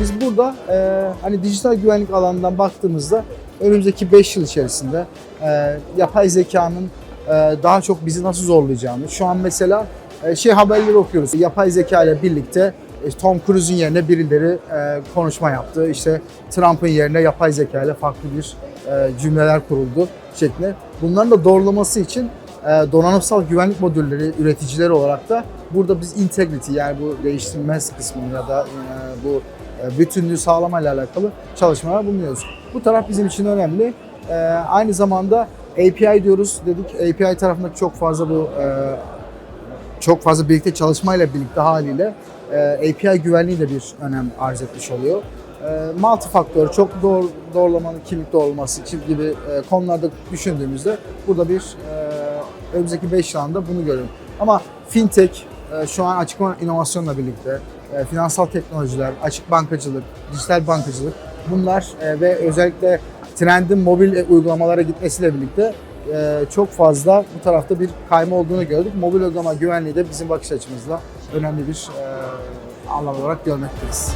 Biz burada e, hani dijital güvenlik alanından baktığımızda önümüzdeki 5 yıl içerisinde e, yapay zekanın e, daha çok bizi nasıl zorlayacağını, şu an mesela e, şey haberleri okuyoruz. Yapay zeka ile birlikte e, Tom Cruise'un yerine birileri e, konuşma yaptı. İşte Trump'ın yerine yapay zeka ile farklı bir e, cümleler kuruldu şeklinde. Bunların da doğrulaması için donanımsal güvenlik modülleri üreticileri olarak da burada biz integrity yani bu değiştirilmez kısmını ya da e, bu e, bütünlüğü sağlamayla alakalı çalışmalar bulunuyoruz. Bu taraf bizim için önemli. E, aynı zamanda API diyoruz dedik. API tarafında çok fazla bu e, çok fazla birlikte çalışmayla birlikte haliyle API güvenliği de bir önem arz etmiş oluyor. E, multifaktör, çok doğru, doğrulamanın kimlik doğrulaması gibi konularda düşündüğümüzde burada bir önümüzdeki 5 yılında bunu görüyorum. Ama fintech e, şu an açık inovasyonla birlikte e, finansal teknolojiler, açık bankacılık, dijital bankacılık bunlar e, ve özellikle trendin mobil uygulamalara gitmesiyle birlikte çok fazla bu tarafta bir kayma olduğunu gördük. Mobil uygulama güvenliği de bizim bakış açımızla önemli bir anlam olarak görmekteyiz.